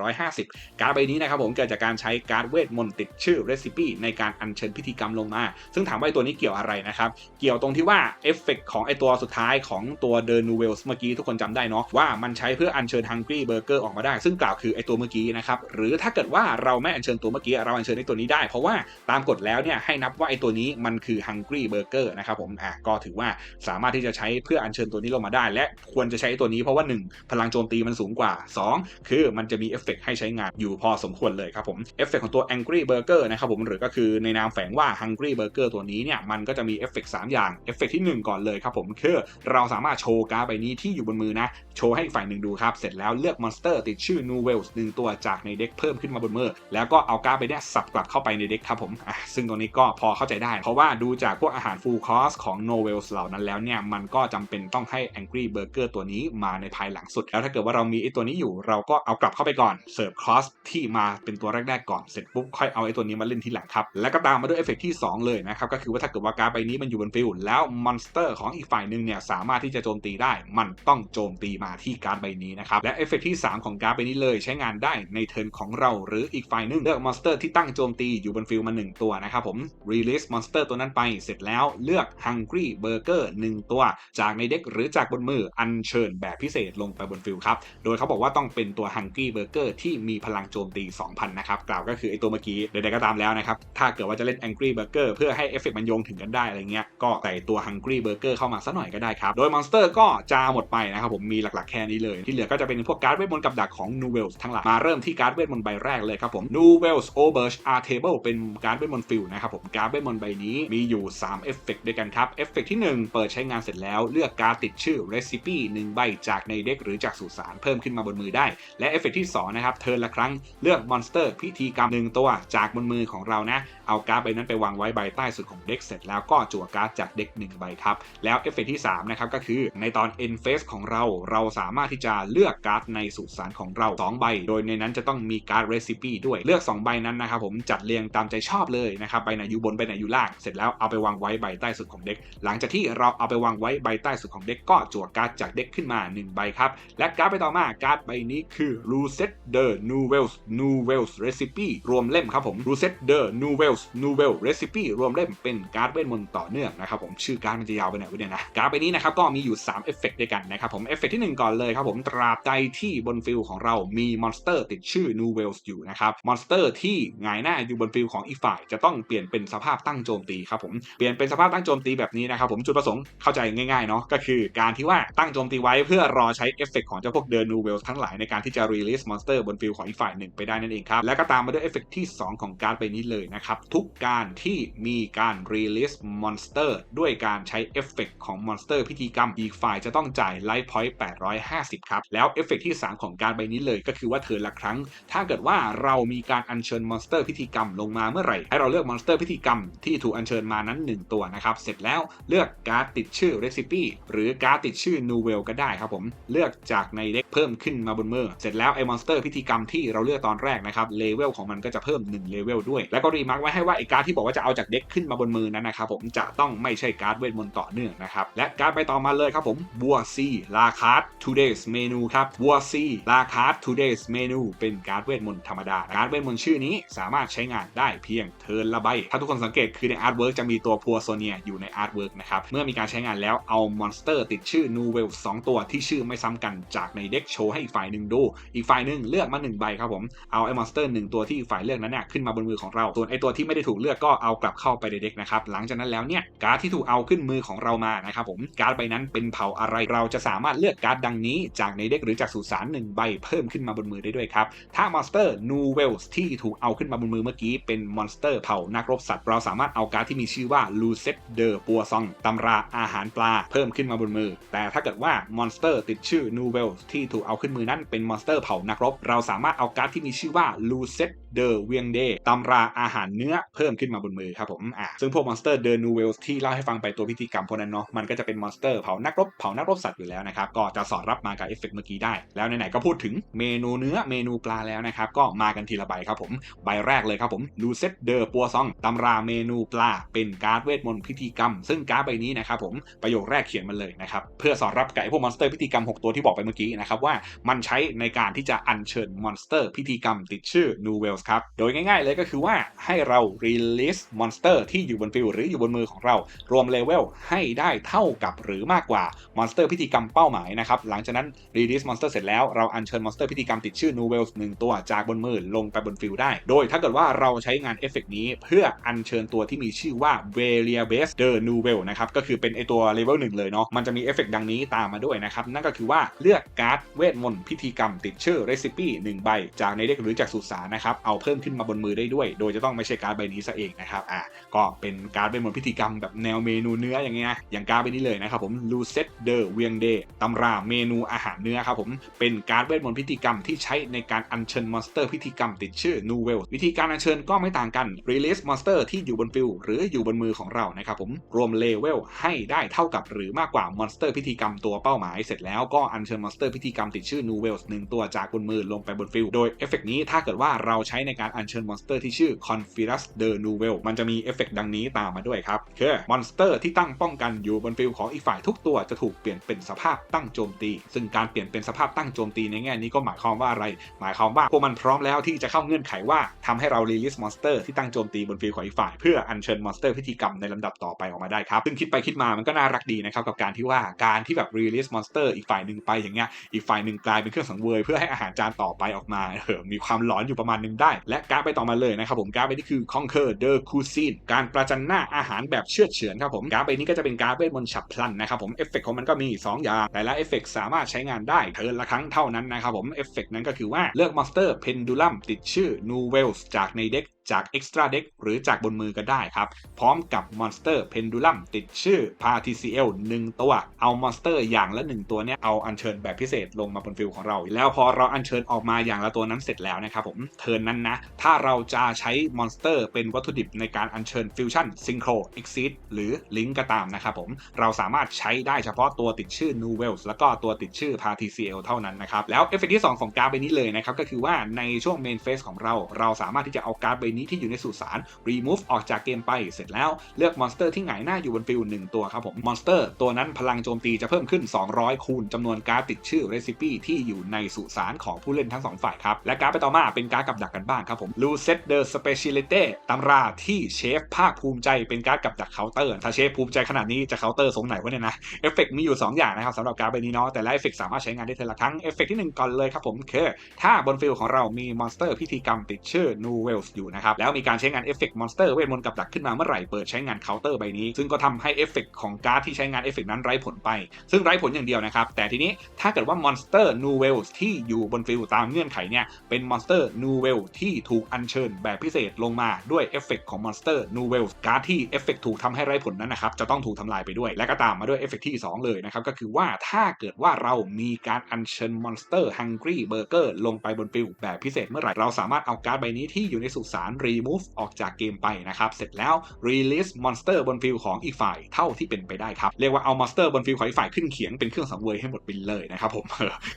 1,850 การ์ดใบนี้นะครับผมเกิดจากการใช้การ์ดเวทมนต์ติดชื่อ Recipe ในการอัญเชิญพิธีกรรมลงมา ซึ่งถามว่าตัวนี้เกี่ยวอะไรนะครับ เกี่ยวตรงที่ว่าเอฟเฟกของไอตัวสุดท้ายของตัวเดอร์นูเวลส์เมื่อกี้ทุกคนจำได้เนาะว่ามันใช้เพื่ออัญเชิญ Hungry Burger ออกมาได้ ซึ่งกล่าวคือไอตัวเมื่อกี้นะครับหรือถ้าเกิดว่าเราไม่อัญเชิญตัวเมื่อกี้เราอัญเชิญไอตัวนี้ได้ เพราะว่าตามกฎแล้วเนี่ยให้นับว่าไอตัวนี้มันคือ Hungry Burger นะครับผมอะก็ถือว่าสามารถที่จะใช้เพื่ออัญเชิญตัวนี้ลงมาได้ และควรจะใช้ตัวนี้เพราะว่า 1 พลังโจมตีมันสูงกว่า 2 คือมันจะมีเอฟเฟกให้ใช้งานอยู่พอสมควรเลยครับผมเอฟเฟกของตัว Angry Burger นะครับผมหรือก็คือในนามแฝงว่า Hungry Burger ตัวนี้เนี่ยมันก็จะมีเอฟเฟก3อย่างเอฟเฟกที่ 1 ก่อนเลยครับผมคือเราสามารถโชว์การ์ดใบนี้ที่อยู่บนมือนะโชว์ให้ฝ่ายหนึ่งดูครับเสร็จแล้วเลือกมอนสเตอร์ติดชื่อ New Wells หนึ่งตัวจากในเด็กเพิ่มขึ้นมาบนมือแล้วก็เอาการดใบนี้สับกลับเข้าไปในเด็กครับผมอะซึ่งตรงนี้ก็พอเข้าใจได้ เพราะว่าดูจากพวกอาหาร full course ของ n o v e l s เหล่านั้นแล้วเนี่ย มันก็จำเป็นต้องให้ Angry Burger ตัวนี้มาในภายหลังสุด แล้วถ้าเกิดว่าเรามีไอ้ตัวนี้อยู่ เราก็เอากลับเข้าไปก่อนเสิร์ฟคอสที่มาเป็นตัวแรกๆก่อนเสร็จปุ๊บค่อยเอาไอ้ตัวนี้มาเล่นทีหลังครับแล้วก็ตามมาด้วยเอฟเฟกที่ 2 เลยนะครับก็คือว่าถ้าเกิดว่าการ์ดใบนี้มันอยู่บนฟิลแล้วมอนสเตอร์ของอีกฝ่ายหนึ่งเนี่ยสามารถที่จะโจมตีได้ มันต้องโจมตีมาที่การใบนี้นะครับและเอฟเฟกที่ 3 ของการใบนี้เลยใช้งานได้ในเทิร์นของเราหรืออีกฝ่ายหนึงเลือกมอนสเตอร์ที่ตั้งโจมตีอยู่บนฟิลมา 1 ตัวนะครับผม release มอนสเตอร์ตัวนั้นไป เสร็จแล้วเลือก hungry burger 1 ตัว จากในเด็กหรือจากบนมืออัญเชิญแบบพิเศษลงไปบนฟิลครับ โดยเขาบอกว่าต้องเป็นตัว hungry burger ที่มีพลังโจมตี 2,000 นะครับ กล่าวก็คือไอตัวเมื่อกี้ใดๆก็ตามแล้วนะครับ ถ้าเกิดว่าจะเล่น angry burger เพื่อให้เอฟเฟกมันโยงถึงกันได้อะไรเงี้ยก็ใส่ตัว hungry burger เข้ามาสักหน่อยก็ได้ครับโดยมอนสเตอร์ก็จะหมดไปนะครับผมมีหลักๆแค่นี้เลย ที่เหลือก็จะเป็นพวกการ์ดเวทมนต์กับดักของ New w e l s ทั้งหลายมาเริ่มที่การ์ดเวทมนต์ใบแรกเลยครับผม New Over Purge a r Table เป็นการ์ดเวทมนต์ฟิลนะครับผมการ์ดเวทมนต์ใบนี้มีอยู่3เอฟเฟกด้วยกันครับเอฟเฟกที่ 1 เปิดใช้งานเสร็จแล้วเลือกการ์ดติดชื่อ Recipe 1 ใบจากในเด็กหรือจากสุสานเพิ่มขึ้นมาบนมือได้ และเอฟเฟกที่ 2 นะครับ เทิร์นละครั้งเลือกมอนสเตอร์พิธีกรรมหนึ่งตัวจากบนมือของเรานะ เอาการ์ดใบนั้นไปวางไว้ใบใต้สุดของเด็กเสร็จแล้วก็จั่วการ์ดจากเด็ก1ใบครับแล้วเอฟเฟกที่3นะครับก็คือในตอน end phase ของเราเราสามารถที่จะเลือกการ์ดในสุสานของเรา2ใบ โดยในนั้นจะต้องมีการ์ด Recipe ด้วยเลือก 2 ใบนั้นนะครับผมจัดเรียงตามใจชอบเลยนะครับใบไหนอยู่บนใบไหนอยู่ล่างเสร็จแล้วเอาไปวางไว้ใบใต้สุดของเด็ก หลังจากที่เราเอาไปวางไว้ใบใต้สุดของเด็กก็จั่วการ์ดจากเด็กขึ้นมา 1 ใบครับ และการ์ดใบต่อมาการ์ดใบนี้คือ r u s e t the Newells Newells Recipe รวมเล่มครับผม r u s e t the Newells Newell Recipe รวมเล่มเป็นการ์ดเวทมนต์ต่อเนื่องนะครับผมชื่อการ์ดมันจะยาวไปหน่อยเนี่ยนะการ์ดใบนี้นะครับก็มีอยู่3เอฟเฟกด้วยกันนะครับผมเอฟเฟกที่ 1 ก่อนเลยครับผมตราบใดที่บนฟิลของเรามีมอนสเตอร์ติดชื่อ Newells อยู่นะครับมอนสเตอร์ที่หงายหน้าอยู่บนฟิลของอีกฝ่าย จะต้องเปลี่ยนเป็นสภาพตั้งโจมตีครับผมเปลี่ยนเป็นสภาพตั้งโจมตีแบบนี้นะครับผมจุดประสงค์เข้าใจง่ายๆเนาะก็คือการที่ว่าตั้งโจมตีไว้เพื่อรอใช้เอฟเฟกของเจ้าพวกเดินนูเวลทั้งหลายในการที่จะรีลิสมอนสเตอร์บนฟิลของอีกฝ่ายหนึ่งไปได้นั่นเองครับและก็ตามมาด้วยเอฟเฟกที่ 2 ของการ์ดใบนี้เลยนะครับทุกการที่มีการรีลิสมอนสเตอร์ด้วยการใช้เอฟเฟกของมอนสเตอร์พิธีกรรมอีกฝ่ายจะต้องจ่ายไลฟ์พอยต์850 ครับ แล้วเอฟเฟกที่ 3 ของการใบนี้เลยก็คือว่าเทิร์นละครั้ง ถ้าเกิดว่าเรามีการอัญเชิญมอนสเตอร์พิธีกรรมลงมาเมื่อไหร่ ให้เราเลือกมอนสเตอร์พิธีกรรมที่ถูกอัญเชิญมานั้น 1 ตัวนะครับ เสร็จแล้วเลือกการ์ดติดชื่อ Recipe หรือการ์ดติดชื่อ New w e l ก็ได้ครับผม เลือกจากในเด็กเพิ่มขึ้นมาบนมือ เสร็จแล้วไอ้มอนสเตอร์พิธีกรรมที่เราเลือกตอนแรกนะครับ เลเวลของมันก็จะเพิ่ม1เลเวลด้วย แล้วก็รีมาร์กไว้ให้ว่าไอ้การ์ดที่บอกว่าจะเอาจากเด็กขึ้นมาบนมือนั้นนะครับผมจะต้องไม่ใช่การ์ดเวทมนต์ต่อเนื่องนะครับ และการ์ดไปต่อมาเลยครับผมบัวซีลาคาร์ด today's menu ครับบัวซีลาคาร์ด today's menu เป็นการ์ดเวทมนต์ธรรมดา การ์ดเวทมนต์ชื่อนี้สามารถใช้งานได้เพียงเทิร์นละใบ ถ้าทุกคนสังเกตคือในอาร์ตเวิร์กจะมีตัวพัวโซเนียอยู่ในอาร์ตเวิร์กนะครับ เมื่อมีการใช้งานแล้วเอามอนสเตอร์ติดชื่อ New w e l l 2ตัวที่ชื่อไม่ซ้ำกันจากในเด็กโชว์ให้อีกฝ่ายหนึ่งดู อีกฝ่ายหนึ่งเลือกมา1ใบครับผม เอาไอ้มอนสเตอร์หนึ่งตัวที่ฝ่ายเลือกนั้นเนี่ยขึ้นมาบนมือของเรา ส่วนไอ้ตัวที่ไม่ได้ถูกเลือกก็เอากลับเข้าไปในเด็กนะครับ หลังจากนั้นแล้วเนี่ยการ์ดที่ถูกเอาขึ้นมือของเรามานะครับผมการ์ดใบนั้นเป็นเผ่าอะไรเราจะสามารถเลือกการ์ดดังนี้จากในเด็กหรือจากสุสานหนึ่งใบเพิ่มขึ้นมาบนมือได้ด้วยครับถ้ามอนสเตอร์นูเวลที่ถูกเอาขึ้นมาบนมือเมื่อกี้เป็นมอนสเตอร์เผ่านักรบสัตว์ เราสามารถเอาการ์ดที่มีชื่อว่าลูเซตเดอร์ปัวซองตำราอาหารปลาเพิ่มขึ้นมาบนมือ แต่ถ้าเกิดว่ามอนสเตอร์ติดชื่อนูเวลที่ถูกเอาขึ้นมือนั้นเป็นมอนสเตอร์เผ่านักรบ เราสามารถเอาการ์ดที่มีชื่อว่าลูเซตเดอร์เวียงเดตำราอาหารเนื้อเพิ่มขึ้นมาบนมือครับผมอะซึ่งพวกมอนสเตอร์เดอร์นูเวลที่เล่าให้ฟังไปตัวพิธีกรรมพวกนั้นเนาะมันก็จะเป็นมอนสเตอร์เผ่านักรบเผ่านักรบสัตว์อยู่แล้วนะครับก็จะสอดรับมากับเอฟเฟกเมื่อกี้ได้แล้วไหนๆก็พูดถึงเมนูเนื้อเมนูปลาแล้วนะครับก็มากันทีละใบครับผมใบแรกเลยครับผมลูเซตเดอร์ปัวซองตำราเมนูปลา เป็นการ์ดเวทมนต์พิธีกรรม ซึ่งการ์ดใบนี้นะครับผมประโยคแรกเขียนมาเลยนะครับเพื่อสอดรับกับไอ้พวกมอนสเตอร์พิธีกรรม 6 ตัวที่บอกไปเมื่อกี้นะครับว่ามันใช้ในการที่จะอัญเชิญมอนสเตอร์พิธีกรรมติดชื่อ New w e l l s ครับโดยง่ายๆเลยก็คือว่าให้เรา release มอนสเตอร์ที่อยู่บนฟิลหรืออยู่บนมือของเรา รวมเลเวลให้ได้เท่ากับหรือมากกว่ามอนสเตอร์พิธีกรรมเป้าหมายนะครับหลังจากนั้น release มอนสเตอร์เสร็จแล้วเราอัญเชิญมอนสเตอร์พิธีกรรมติดชื่อ New w e l l s หนึ่งตัวจากบนมือลงไปบนฟิลได้โดยถ้าเกิดว่าเราใช้งานเอฟเฟกนี้เพื่ออัญเชิญตัวที่มีชื่อว่า v a r i a b a s the Newell นะครับก็คือเป็นไอตัวเลเวลหนึ่งเลยเนาะมันจะมีเอฟเฟกดังนี้ตามมาด้วยนะครับ นั่นก็คือว่าเลือกการ์ดเวทมนต์พิธีกรรมติดชื่อ Recipe 1ใบ จากในเด็กหรือจากสุสานนะครับเอาเพิ่มขึ้นมาบนมือได้ด้วย โดยจะต้องไม่ใช่การ์ดใบนี้ซะเองนะครับอะก็เป็นการ์ดเวทมนต์พิธีกรรมแบบแนวเมนูเนื้ออย่างเงี้ยอย่างการ์ดใบนี้เลยนะครับผม l u c e t the เวียงเดตำราเมนูอาหารเนื้อครับผมเป็นการ์ดเวทมนต์พิธีกรรมที่ใช้ในการอัญเชิญมอนสเตอร์พิธีกรรมติดชื่อ New w e l l วิธีการอัญเชิญก็ไม่ต่างกัน release monster ที่อยู่บนฟิลหรืออยู่บนมือของเรานะครับผมรวมเลเวลให้ได้เท่ากับหรือมากกว่ามอนสเตอร์พิธีกรรมตัวเป้าหมายเสร็จแล้วก็อัญเชิญมอนสเตอร์พิธีกรรมติดชื่อ New w e l l หนึ่งตัวจากบนมือลงไปบนฟิลโดยเอฟเฟกนี้ถ้าเกิดว่าเราใช้ในการอัญเชิญมอนสเตอร์ที่ชื่อ Confirus the New w e l l มันจะมีเอฟเฟกดังนี้ตามมาด้วยครับคือมอนสเตอร์ที่ตั้งป้องกันอยู่บนฟิลของอีกฝ่ายทุกตัวจะถูกเปลี่ยนเป็นสภาพตั้งโจมตี ซึ่งการเปลี่ยนเป็นสภาพตั้งโจมตีในแง่นี้ก็หมายความว่าอะไร หมายความว่าพวกมันพร้อมแล้วที่จะเข้าเงื่อนไขว่าทำให้เรา release monster ที่ตั้งโจมตีบนฟิลของอีกฝ่าย เพื่ออัญเชิญมอนสเตอร์พิธีกรรมในลำดับต่อไปออกมาได้ครับ ซึ่งคิดไปคิดมามันก็น่ารักดีนะครับกับการที่ว่าการที่แบบ release monster อีกฝ่ายหนึ่งไปอย่างเงี้ยอีกฝ่ายหนึ่งกลายเป็นเครื่องสังเวยเพื่อให้อาหารจานต่อไปออกมาเออมีความหลอนอยู่ประมาณนึงได้ และการไปต่อมาเลยนะครับผมการไปนี่คือ conquer the cuisine การประจันหน้าอาหารแบบเชื่อเฉือนครับผมการไปนี้ก็จะเป็นการเวทมนต์ฉับพลันนะครับผมเอฟเฟกของมันก็มี 2 อย่างแต่ละเอฟเฟกสามารถใช้งานได้เทิร์นละครั้งเท่านั้นนะครับผมเอฟเฟกนั้นก็คือว่าเลือกมอนสเตอร์เพนดูลัมติดชื่อ New w e l l s จากในเด็กจาก Extra Deck หรือจากบนมือก็ได้ครับ พร้อมกับมอนสเตอร์เพนดูลัมติดชื่อ p a r t i c l 1 ตัว เอามอนสเตอร์อย่างละ 1 ตัวเนี้ยเอาอัญเชิญแบบพิเศษลงมาบนฟิลของเรา แล้วพอเราอัญเชิญออกมาอย่างละตัวนั้นเสร็จแล้วนะครับผมเทิร์นนั้นนะ ถ้าเราจะใช้มอนสเตอร์เป็นวัตถุดิบในการอัญเชิญฟิวชั่นซิงโคร Exceed หรือลิงก์ก็ตามนะครับผมเราสามารถใช้ได้เฉพาะตัวติดชื่อ New Wells แล้วก็ตัวติดชื่อ p a r t i c l เท่านั้นนะครับแล้วเอฟเฟกที่ 2 ของการ์ดใบนี้เลยนะครับก็คือว่าในช่วงเมนเฟสของเราเราสามารถที่จะเอาการ์ดใบนี้ที่อยู่ในสุสาน remove ออกจากเกมไปเสร็จแล้วเลือกมอนสเตอร์ที่หงายหน้าอยู่บนฟิลหนึ่งตัวครับผมมอนสเตอร์ตัวนั้นพลังโจมตีจะเพิ่มขึ้น 200 คูณจำนวนการ์ดติดชื่อ Recipe ที่อยู่ในสุสานของผู้เล่นทั้งสองฝ่ายครับ และการ์ดไปต่อมาเป็นการ์ดกับดักกันบ้างครับผม l u c e t the Specialite ตำราที่เชฟภาคภูมิใจเป็นการ์ดกับดักเคาน์เตอร์ ถ้าเชฟภูมิใจขนาดนี้จะเคาน์เตอร์สงไหนวะเนี่ยนะเอฟเฟกมีอยู่ 2 อย่างนะครับสำหรับการ์ดใบนี้เนาะแต่ละเอฟเฟกสามารถใช้งานได้เทละครั้งเอฟเฟกที่ 1 ก่อนเลยครับผมคือถ้าบนฟิลของเรามีมอนสเตอร์พิธีกรรมติดชื่อ New Wells อยู่นะครับแล้วมีการใช้งานเอฟเฟกต์มอนสเตอร์เวทมนต์กับดักขึ้นมาเมื่อไหร่เปิดใช้งานเคาน์เตอร์ใบนี้ ซึ่งก็ทำให้เอฟเฟกต์ของการ์ดที่ใช้งานเอฟเฟกต์นั้นไร้ผลไป ซึ่งไร้ผลอย่างเดียวนะครับแต่ทีนี้ถ้าเกิดว่ามอนสเตอร์ New Wells ที่อยู่บนฟิลตามเงื่อนไขเนี่ยเป็นมอนสเตอร์ New Wells ที่ถูกอัญเชิญแบบพิเศษลงมาด้วยเอฟเฟกต์ของมอนสเตอร์ New Wells การ์ดที่เอฟเฟกต์ถูกทำให้ไร้ผลนั้นนะครับจะต้องถูกทำลายไปด้วย และก็ตามมาด้วยเอฟเฟกที่ 2 เลยนะครับก็คือว่าถ้าเกิดว่าเรามีการอัญเชิญมอนสเตอร์ Hungry Burger ลงไปบนฟิลแบบพิเศษเมื่อไหร่เราสามารถเอาการ์ดใบนี้ที่อยู่ในสุสาน remove ออกจากเกมไปนะครับ เสร็จแล้ว release monster บนฟิลของอีกฝ่ายเท่าที่เป็นไปได้ครับ เรียกว่าเอา monster บนฟิลของอีกฝ่ายขึ้นเขียงเป็นเครื่องสังเวยให้หมดไปเลยนะครับผม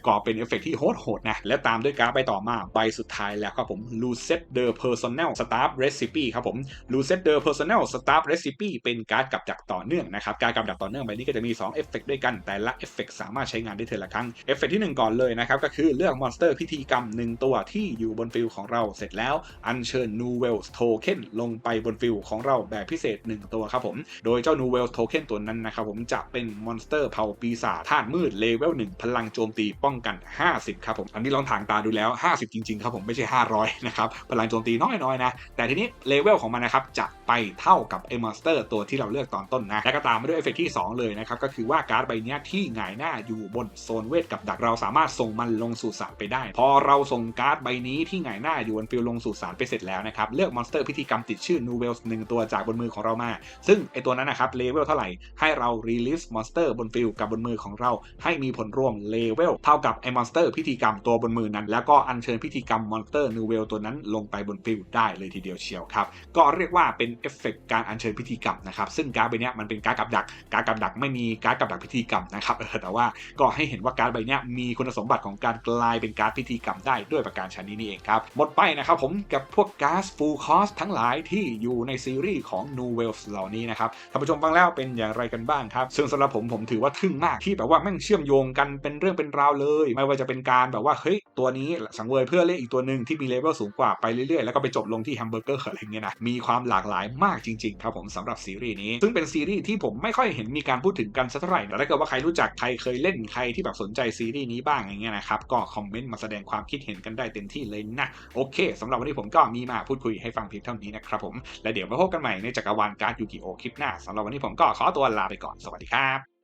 ก็เป็นเอฟเฟกที่โหดๆนะ และตามด้วยการ์ดไปต่อมาใบสุดท้ายแล้วครับผม Lucet the Personal Staff Recipe ครับผม Lucet the Personal Staff Recipe เป็นการ์ดกับดักต่อเนื่องนะครับการกับดักต่อเนื่องใบนี้ก็จะมี2เอฟเฟกด้วยกันแต่ละเอฟเฟกสามารถใช้งานได้เทละครั้งเอฟเฟกที่ 1 ก่อนเลยนะครับก็คือเลือกมอนสเตอร์พิธีกรรม 1 ตัวที่อยู่บนฟิลของเราเสร็จแล้วอัญเชิญ New Wells Token ลงไปบนฟิลของเราแบบพิเศษ 1 ตัวครับผม โดยเจ้า New Wells Token ตัวนั้นนะครับผมจะเป็นมอนสเตอร์เผ่าปีศาจธาตุมืดเลเวล1พลังโจมตีป้องกัน 50 ครับผม อันนี้ลองถางตาดูแล้ว 50 จริง ๆ ครับผมไม่ใช่ 500 นะครับ พลังโจมตีน้อยๆนะ แต่ทีนี้เลเวลของมันนะครับจะไปเท่ากับไอ้มอนสเตอร์ตัวที่เราเลือกตอนต้นนะและก็ตามมาด้วยเอฟเฟกที่ 2 เลยนะครับก็คือว่าการ์ดใบนี้ที่หงายหน้าอยู่บนโซนเวทกับดักเราสามารถส่งมันลงสู่สารไปได้ พอเราส่งการ์ดใบนี้ที่หงายหน้าอยู่บนฟิลลงสู่สารไปเสร็จแล้วนะครับเลือกมอนสเตอร์พิธีกรรมติดชื่อ New Wells 1ตัวจากบนมือของเรามา ซึ่งไอตัวนั้นนะครับเลเวลเท่าไหร่ให้เรา release monster บนฟิลกับบนมือของเรา ให้มีผลรวมเลเวลเท่ากับไอมอนสเตอร์พิธีกรรมตัวบนมือนั้น แล้วก็อัญเชิญพิธีกรรมมอนสเตอร์ New Well ตัวนั้นลงไปบนฟิลได้เลยทีเดียวเชียวครับก็เรียกว่าเป็นเอฟเฟกการอัญเชิญพิธีกรรมนะครับซึ่งการ์ดใบนี้มันเป็นการ์ดกับดักการ์ดกับดักไม่มีการ์ดกับดักพิธีกรรมนะครับแต่ว่าก็ให้เห็นว่าการ์ดใบนี้มีคุณสมบัติของการกลายเป็นการ์ดพิธีกรรมได้ด้วยประการชนิดนี้เองครับหมดไปนะครับผมกับพวกการ์ดฟูลคอสทั้งหลายที่อยู่ในซีรีส์ของ New Wells เหล่านี้นะครับท่านผู้ชมฟังแล้วเป็นอย่างไรกันบ้างครับ ซึ่งสำหรับผมผมถือว่าทึ่งมากที่แบบว่าแม่งเชื่อมโยงกันเป็นเรื่องเป็นราวเลย ไม่ว่าจะเป็นการแบบว่าเฮ้ย ตัวนี้สังเวยเพื่อเล่นอีกตัวหนึ่งที่มีเลเวลสูงกว่าไปเรื่อยๆ แล้วก็ไปจบลงที่แฮมเบอร์เกอร์อะไรเงี้ยนะมีความหลากหลายมากจริงๆครับผมสำหรับซีรีส์นี้ ซึ่งเป็นซีรีส์ที่ผมไม่ค่อยเห็นมีการพูดถึงกันสักเท่าไหร่แต่ถ้าเกิดว่าใครรู้จักใครเคยเล่นใครที่แบบสนใจซีรีส์นี้บ้างอย่างเงี้ยนะครับก็คอมเมนต์มาแสดงความคิดเห็นกันได้เต็มที่เลยนะโอเคสำหรับวันนี้ผมก็มีมาพูดคุยให้ฟังเพียงเท่านี้นะครับผมและเดี๋ยวมาพบกันใหม่ในจักรวาลการ์ดยูกิโอคลิปหน้าสำหรับวันนี้ผมก็ขอตัวลาไปก่อนสวัสดีครับ